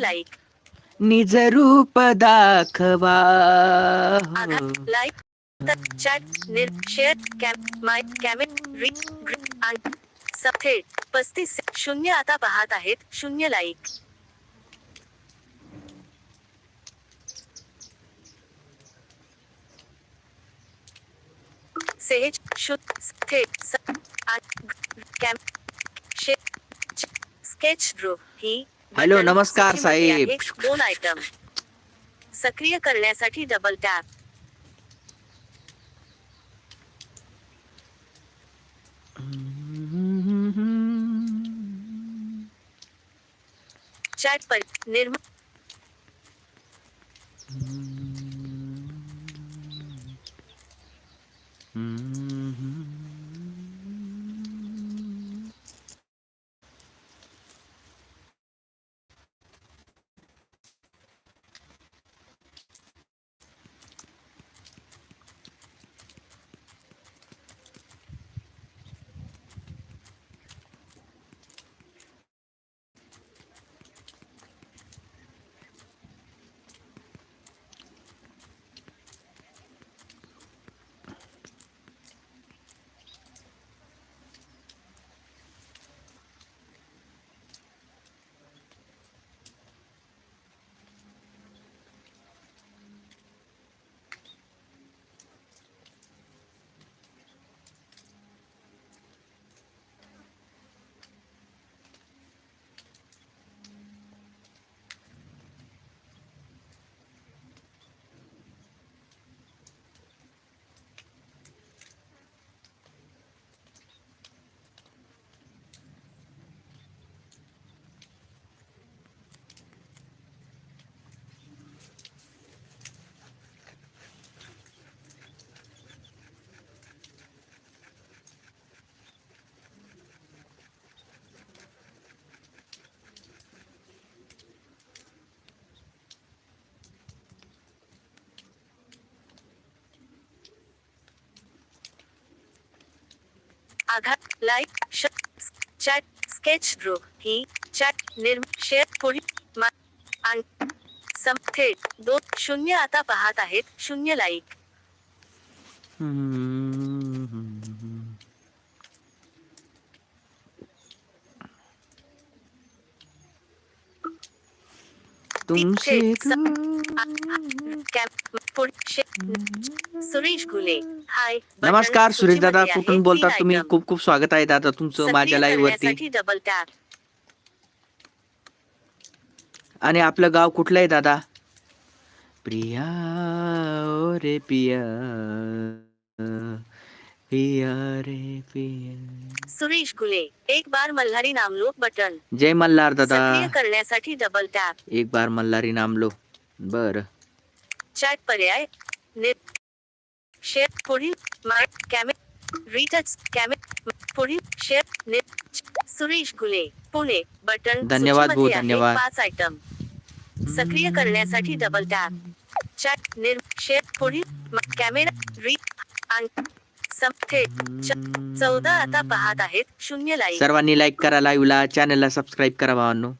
Like निज रूप दाखवा. लाईक चॅट निर शेअर कॅम माय कॅमेट रीच ग्रुप थेट पस्तीस शून्य आता पाहत आहेत शून्य लाईक सेज शुद्ध थेट स- आ- ग- कॅम शे स्केच ग्रुप ही हॅलो, नमस्कार, साहेब. दोन आयटम सक्रिय करण्यासाठी डबल टॅप चॅट पर निर्म आघात लाईक चॅट स्केच ग्रुप ही चॅट निर्म शेअर पुढील थेट दोन शून्य आता पाहत आहेत. शून्य लाईक तुमसे सुरेश गुले हाय नमस्कार सुरेश दादा. कुठून बोलता तुम्ही. खूप खूप स्वागत आहे दादा तुमचं माझ्या लाईव्ह वरती. डबल टॅप आणि आपलं गाव कुठलं आहे दादा? प्रिया रे पिया पिया रे पिया सुरेश गुले एक बार मल्हारी नामलो बटन. जय मल्हार दादा. करण्यासाठी डबल टॅप एक बार मल्हारी नामलो बर. चॅट पर्याय नेट शेअर पुढील माय कॅमे रिटच कॅमे पुढील शेअर नेट सुरेश गुले पुणे बटन धन्यवाद धन्यवाद. पाच आयटम सक्रिय करण्यासाठी डबल टॅप चॅट निर शेअर पुढील कॅमेरा री आण- सम थेट च- चौदा आता पाहत आहेत शून्य लाईक सर्वांनी लाईक करा लाईव्हला चॅनलला सबस्क्राईब करा भावांनो।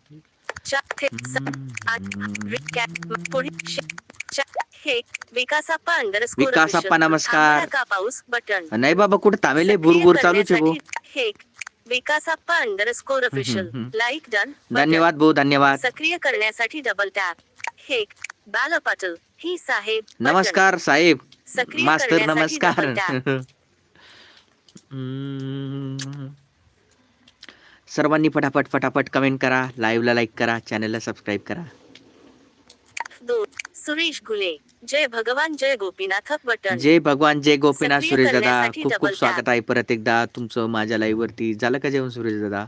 चॅट थेट स- आण- री- कॅ- पुढील शे- चॅट हे विकासाप्पा अंडरस्कोर विकासाप्पा, official. नमस्कार. का पाऊस बटन नाही बाबा कुठं थांबेले भुरभुर चालूच आहे भाऊ करण्यासाठी हे Vikasappa underscore official hmm. Like done धन्यवाद भाऊ धन्यवाद सक्रिय करण्यासाठी डबल टॅप हे बाल पाटील ही साहेब बटन. नमस्कार साहेब सक्रिय मास्तर करण्यासाठी नमस्कार double tap. हम्म. सर्वांनी फटाफट फटाफट कमेंट करा लाईव्हला लाईक करा चॅनलला सबस्क्राईब करा सुरेश गुले जय भगवान जय गोपीनाथ बटन. जय भगवान जय गोपीनाथ सक्रिय सुरेश दादा. करण्यासाठी खूप खूप double स्वागत. आहे परत एकदा तुमचं माझ्या लाईव्ह वरती. झालं का जेवण सुरेश दादा?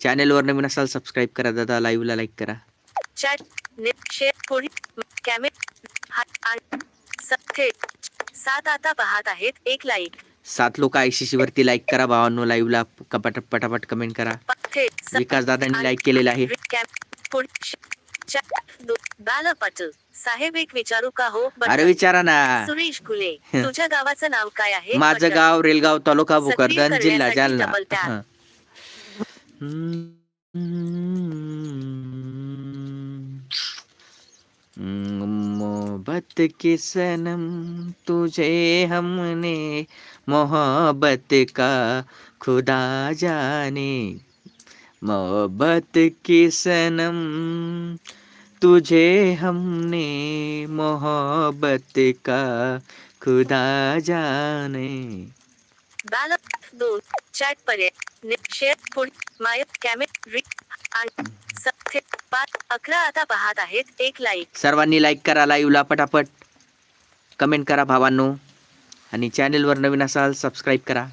चॅनेलवर नवीन असाल सबस्क्राईब करा दादा. लाईव्हला लाईक करा. चॅट नेट शेअर पुढील कॅमे हात आण- स- थेट सात आता पाहत आहेत एक लाईक सात लोक आयसीसी वरती लाईक करा भावांनो. लाईव्हला कपाट पटापट कमेंट करा. प- थेट स- विकास दादांनी लाईक केलेलं आहे. कॅम- श- साहेब एक विचारू का हो? अरे विचारा ना. सुरेश गुले तुझ्या गावाचं नाव काय आहे? माझं गाव रेलगाव तालुका भोकरदन जिल्हा जालना. मोहब्बत के सनम तुझे हमने मोहब्बत का खुदा जाने मोहब्बत के सनम तुझे हमने मोहब्बत का खुदा जाने। बॅलप दोन चॅट पर्याय ने- शेअर पुढ माय आणि पाच अकरा आता पाहत आहेत एक लाईक सर्वांनी लाईक करा लाईव्हला पटापट। कमेंट करा भावांनो आणि चॅनेलवर नवीन असाल सबस्क्राईब करा.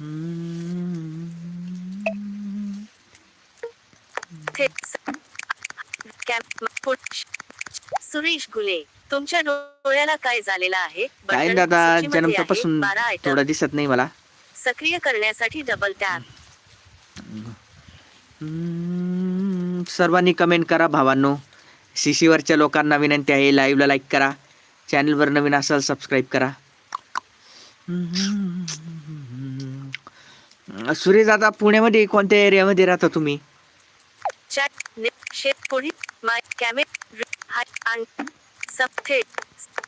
थे स- कॅम पुढ सुरेश गुले तुमच्या डोळ्याला काय झालेलं आहे? काय दादा आयटम थोडं दिसत नाही मला. सक्रिय करण्यासाठी डबल टॅप सर्वांनी कमेंट करा भावांनो. शिशीवरच्या लोकांना विनंती आहे लाईव्हला लाईक करा. चॅनलवर नवीन असाल सबस्क्राईब करा. सुरेश दादा पुण्यामध्ये कोणत्या एरियामध्ये राहता तुम्ही? चॅट ने- शेअर पुढील माय कॅमे हाय सब थेट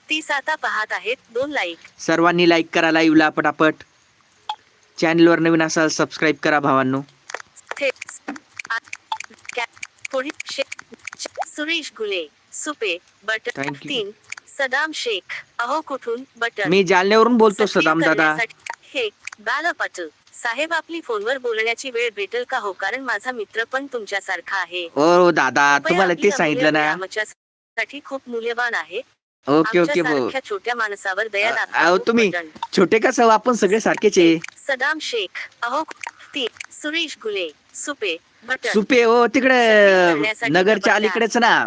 तीस आता पाहत आहेत. दोन लाईक सर्वांनी लाईक करा लाईव्हला पटापट. चॅनलवर नवीन असाल सबस्क्राईब करा भावांनो. सुरेश गुले सुपे बटन. तीन सदाम शेख अहो कुठून बटन मी जालन्यावरून बोलतो सदाम दादा. हे बालपट. साहेब आपली फोनवर बोलण्याची वेळ भेटेल का हो? कारण माझा मित्र पण तुमच्यासारखा आहे. ओ दादा कृपया तुम्हाला आपली ते सांगितलं ना. आमच्यासाठी खूप मूल्यवान आहे. ओके ओके आमच्यासारख्या छोट्या माणसावर दया हो, तुम्ही-. छोटे कसं आपण सगळे सारखेच आहे. सदाम शेख अहो तीन सुरेश गुले सुपे सुपे हो तिकडे नगरच्या अलीकडेच ना.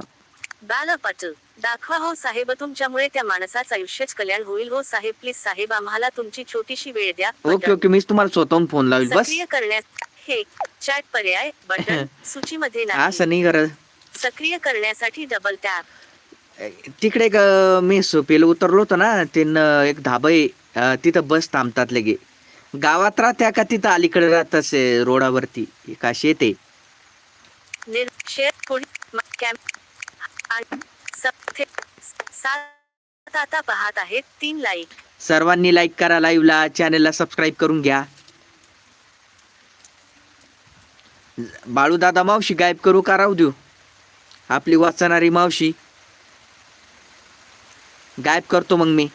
बालपट दाखवा हो साहेब तुमच्यामुळे त्या माणसाचं आयुष्यच कल्याण होईल. हो साहेब प्लीज साहेब आम्हाला तुमची छोटीशी वेळ द्या. ओके. ओके मीच तुम्हाला स्वतःहून फोन लावेल. बस. सक्रिय करण्यात हे चॅट पर्याय बटन सूचीमध्ये नाही. असं नाही करत सक्रिय करण्यासाठी डबल टॅप तिकडे एक अं, मी सुपेला उतरलो होतो ना ते न- एक धाबा आहे अं, तिथं बस थांबतात लगे. गावात राहत्या का तिथं अलीकडे राहत असे रोडावरती? काशी येते निर शेअर पुढील म- कॅम आणि सब थे सात आता पाहत आहेत तीन लाईक सर्वांनी लाईक करा लाईव्हला चॅनेलला सबस्क्राईब करून घ्या. बाळू दादा मावशी गायब करू का राहू देऊ? आपली वाचणारी मावशी. गायब करतो मग मी.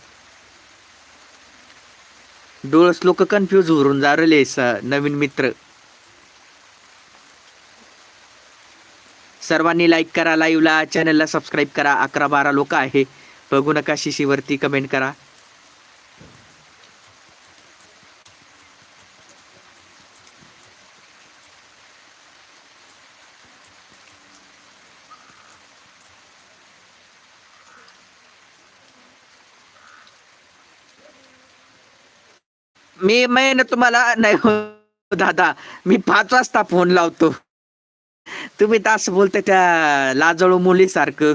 डोळस लोक कन्फ्यूज होऊन जा राहिले स- नवीन मित्र. सर्वांनी लाईक करा लाईव्हला चॅनलला सबस्क्राईब करा. अकरा बारा लोक आहे. बघू नका शिशीवरती कमेंट करा. मी मेहनत तुम्हाला नाही हो दादा. मी पाच वाजता फोन लावतो. तुम्ही तर असं बोलता त्या लाजळू मुलीसारखं.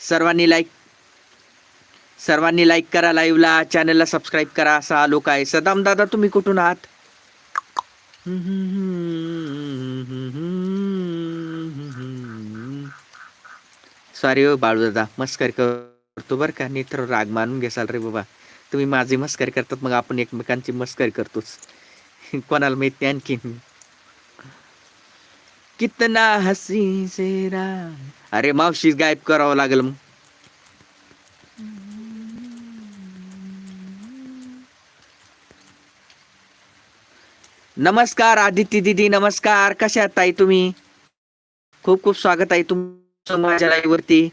सर्वांनी लाईक सर्वांनी लाईक करा लाईव्हला चॅनलला सबस्क्राईब करा असा लोक आहे सदाम दादा तुम्ही कुठून आहात? सॉरी हो बाळू दादा. मस्कर करतो बरं का. नाही तर राग मानून घेसाल रे बाबा. तुम्ही माझी मस्कर करतात मग आपण एकमेकांची मस्कर करतोच. कोणाला माहीत नाही आणखीन? कितना हसी सेरा अरे मावशी गायब करावं लागेल मग. नमस्कार आदित्य दिदी नमस्कार. कशा आहात ताई तुम्ही? खूप खूप स्वागत आहे तुम माझ्या लाईव्ह वरती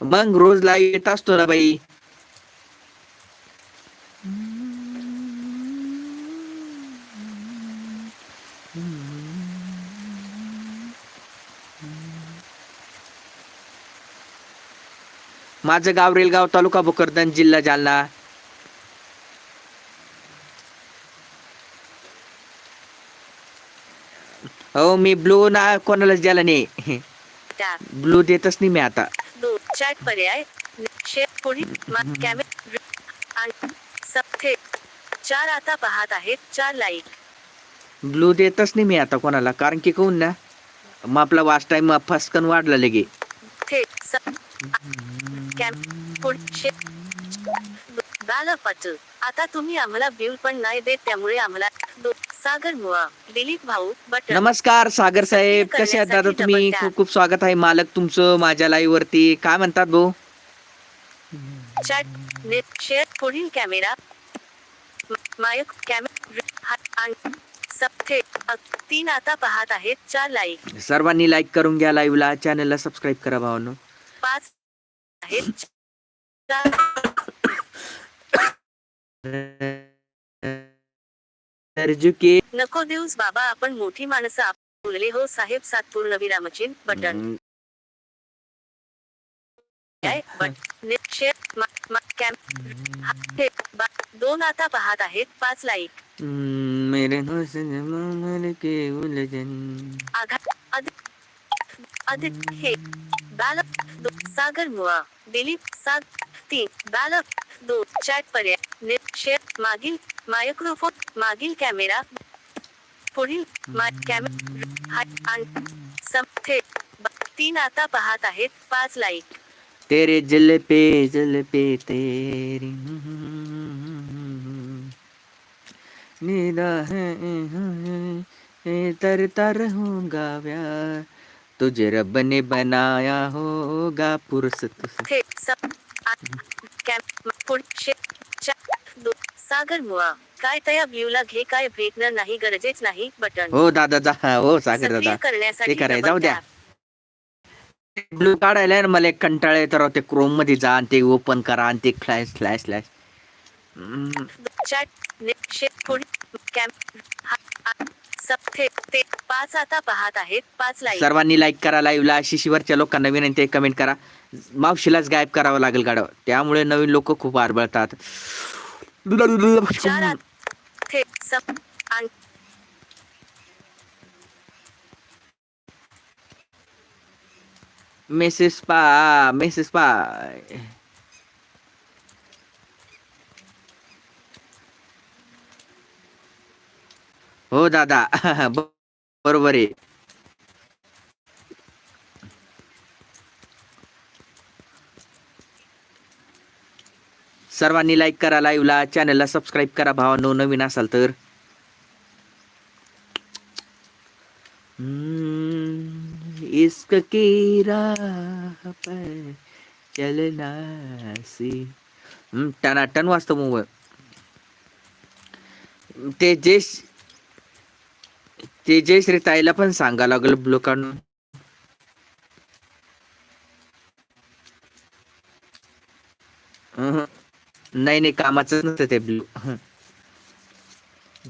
मग रोज लाईव्ह येत असतो ना बाई. माझं गाव रेलगाव तालुका भोकरदन जिल्हा जालना. हो मी ब्लू ना कोणालाच द्यायला नाही. ब्लू देतच नाही मी आता. दोन चॅट पर्याय शेअर कॅमेरा चार आता पाहत आहेत चार लाईक. ब्लू देतच नाही मी आता कोणाला कारण की कहून ना मग आपला वाच टाइम फसकन वाढला लगे. थेट स- कॅम पुढ- शे- बालपट आता तुम्ही आम्हाला बिल पण नाही देत त्यामुळे आम्हाला दो- सागर मुआ दिलीप भाऊ बट नमस्कार सागर साहेब. कसे आहेत दादा तुम्ही? खूप खूप स्वागत आहे. मालक तुमचं माझ्या लाईव्ह वरती. काय म्हणतात भाऊ? चॅट नेट शेअर पुढील कॅमेरा मायक कॅमेरा तीन आता पाहत आहेत. चार लाईक सर्वांनी लाईक करून घ्या लाईव्हला चॅनलला सबस्क्राईब करा भावानो. पाच आहेत. अर्जुके नको देऊस बाबा आपण मोठी माणसं आप- बोलले. हो साहेब सातपूर्ण विरामचिन बटन. काय? बट नेट शेअर मा- मा- कॅम हा- हे बा- दोन आता पाहत आहेत. पाच लाईक. मेरे के उलझन. आघात अधिक अधिक हे बालक दो सागर मुआ दिलीप साग तीन बालक दो चॅट पर्याय. शेअर मागील मायक्रोफोन मागील कॅमेरा पुढील तीन आता पाहत आहेत पाच लाईक तेरे जल पे जल पे तेरी. निगाहें तर तर होगा प्यार. तुझे रब ने बनाया होगा फुर्सत सागर मुआ काय तया व्ह्यूला घे काय भेटणार नाही गरजेच नाही बटन. हो दादा जा. हो सागर सक्रिय दादा करण्यासाठी ते करायचं, double जाऊ द्या. tap. ब्लू काढायला आहे ना मला एक कंटाळा येतो राव ते क्रोममध्ये जा आणि ते ओपन करा आणि ते flash flash flash chat net शे पुढ कॅम हा- आ- सब थे ते पाच आता पाहत आहेत पाच लाईक सर्वांनी लाईक करा लाईव्हला शिशीवरच्या लोकांना विनंती आहे कमेंट करा. मावशीलाच गायब करावं लागेल गाडव. त्यामुळे नवीन लोक खूप आरबळतात. चार आत थे सब आणि मेसेस पा मेसेस पा हो दादा ब- बरोबर आहे सर्वांनी लाईक करा लाईव्हला चॅनलला सबस्क्राईब करा भावांनो नवीन असाल तर. इश्क की राह पर चलना सी. टनाटन वाजतो मग ते जे ते जयश्री ताईला पण सांगा लागल लोकांना. काढून अहं. नाही नाही कामाचं नसतं ते ब्लू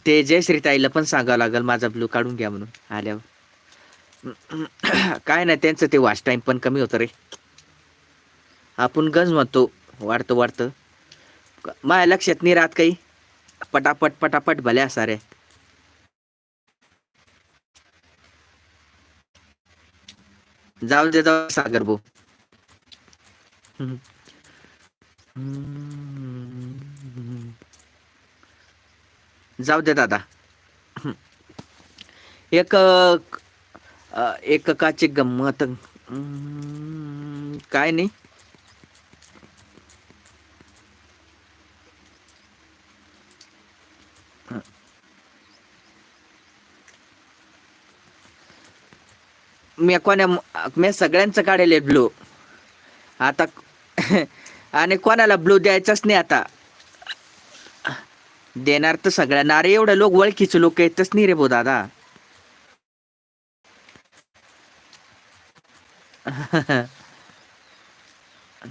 ते जय श्रीताईला पण सांगावं लागेल माझा ब्लू काढून घ्या म्हणून आल्यावर. काय नाही त्यांचं ते वॉच टाइम पण कमी होतं रे. आपण गंज म्हणतो वाढतं वाढतं. माझ्या लक्षात नाही राहत काही. पटापट पटापट भल्या सारे जाऊ दे जाऊ सागर भाऊ. जाऊ दे दादा. एक एककाची गंमत. काय नाही. मी कोण्या मी सगळ्यांचं काढेल ब्लू आता आणि कोणाला ब्लू द्यायचाच नाही आता. देणार तर सगळ्यांना. अरे एवढे लोक ओळखीचे लोक येतच नाही रे भाऊ दादा.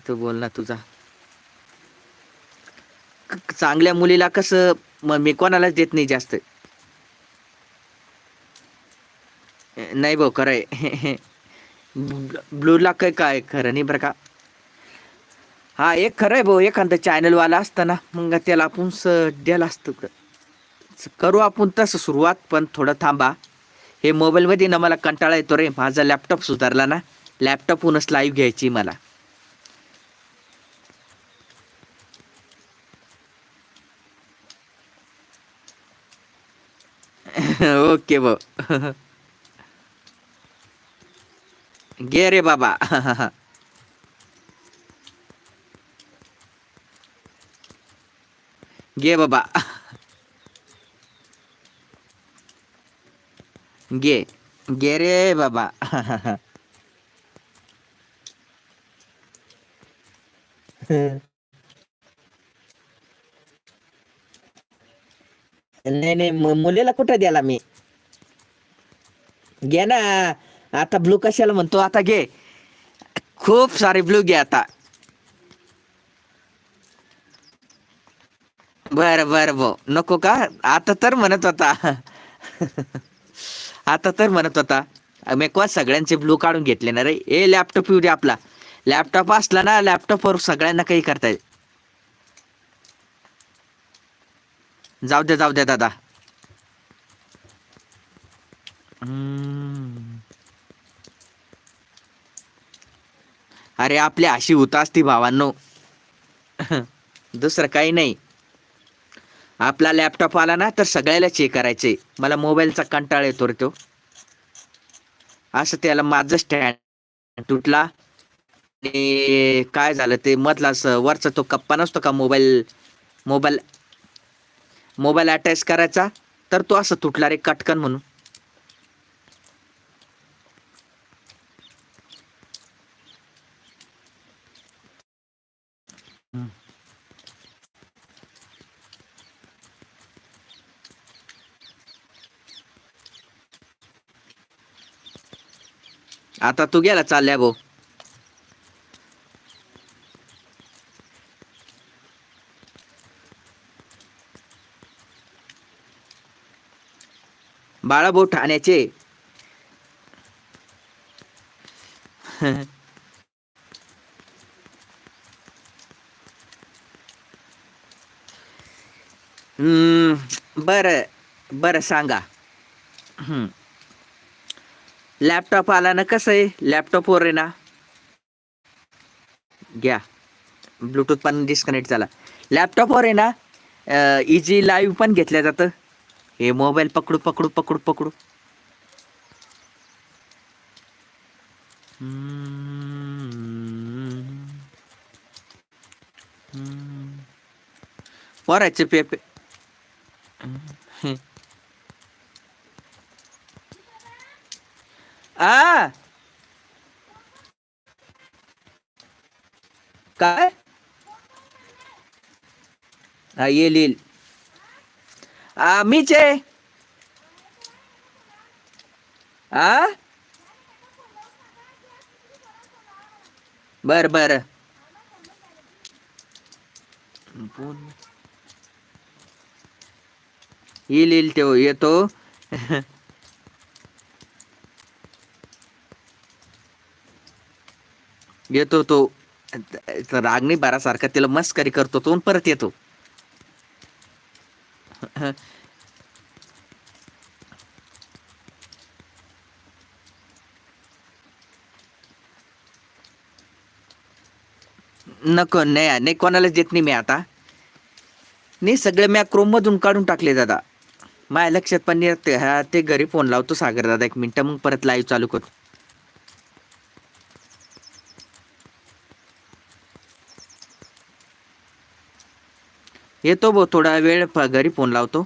तू बोल ना तुझा. चांगल्या मुलीला कसं मग मी कोणालाच देत नाही जास्त. नाही भाऊ खरंय ब्लूला काय काय खरं नाही बरं का. हा एक खरं आहे भाऊ एखादा चॅनलवाला असताना मग त्याला आपण स द्यायला असतं करू आपण तसं सुरुवात पण थोडं थांबा. हे मोबाईलमध्ये ना मला कंटाळा येतो रे. माझा लॅपटॉप सुधारला ना. लॅपटॉपहूनच लाईव्ह घ्यायची मला. ओके भाऊ. गे रे बाबा. घे बाबा घे घे रे बाबा नाही नाही मु- मुलीला कुठं द्याला मी घे ना आता ब्लू कशाला म्हणतो आता घे खूप सारे ब्लू घे आता बर बर भो नको का? आता तर म्हणत होता. आता तर म्हणत होता. मी सगळ्यांचे ब्लू काढून घेतले ना रे? ए लॅपटॉप येऊ दे आपला. लॅपटॉप असला ना लॅपटॉपवर सगळ्यांना काही करता येईल. जाऊ दे जाऊ दे दादा. अरे आपली अशी होत असती भावांनो. दुसरं काही नाही. आपला लॅपटॉप आला ना तर सगळ्याला चेक करायचे मला मोबाईलचा कंटाळ येतो रे तो. असं त्याला माझं स्टँड तुटला. आणि काय झालं ते मधला असं वरचा तो कप्पा नसतो का मोबाईल मोबाईल मोबाईल अटॅच करायचा तर तो असं तुटला रे कटकन म्हणून. आता तू गेला चालल्या भाऊ. बाळाभाऊ ठाण्याचे. हम्म, बर सांगा. हम्म. लॅपटॉप आला ना कसं आहे? लॅपटॉपवर आहे ना. घ्या. ब्लूटूथ पण डिस्कनेक्ट झाला. लॅपटॉपवर आहे ना इजी लाईव्ह पण घेतल्या जातं. हे मोबाईल पकडू पकडू पकडू पकडू. वरायचे पेपे. आ. काय? हा येईल येईल आ मीच आहे. आ? बर बर. येईल येईल तो येतो येतो तो. राग नाही बारासारखा तिला मस्करी करतो तो परत येतो. नको नाही नाही कोणालाच देत नाही मी आता. नाही सगळे मी क्रोम मधून काढून टाकले दादा. माझ्या लक्षात पण हा ते घरी फोन लावतो सागर दादा एक मिनटं मग परत लाईव्ह चालू करतो. येतो भाऊ थोडा वेळ प- घरी फोन लावतो.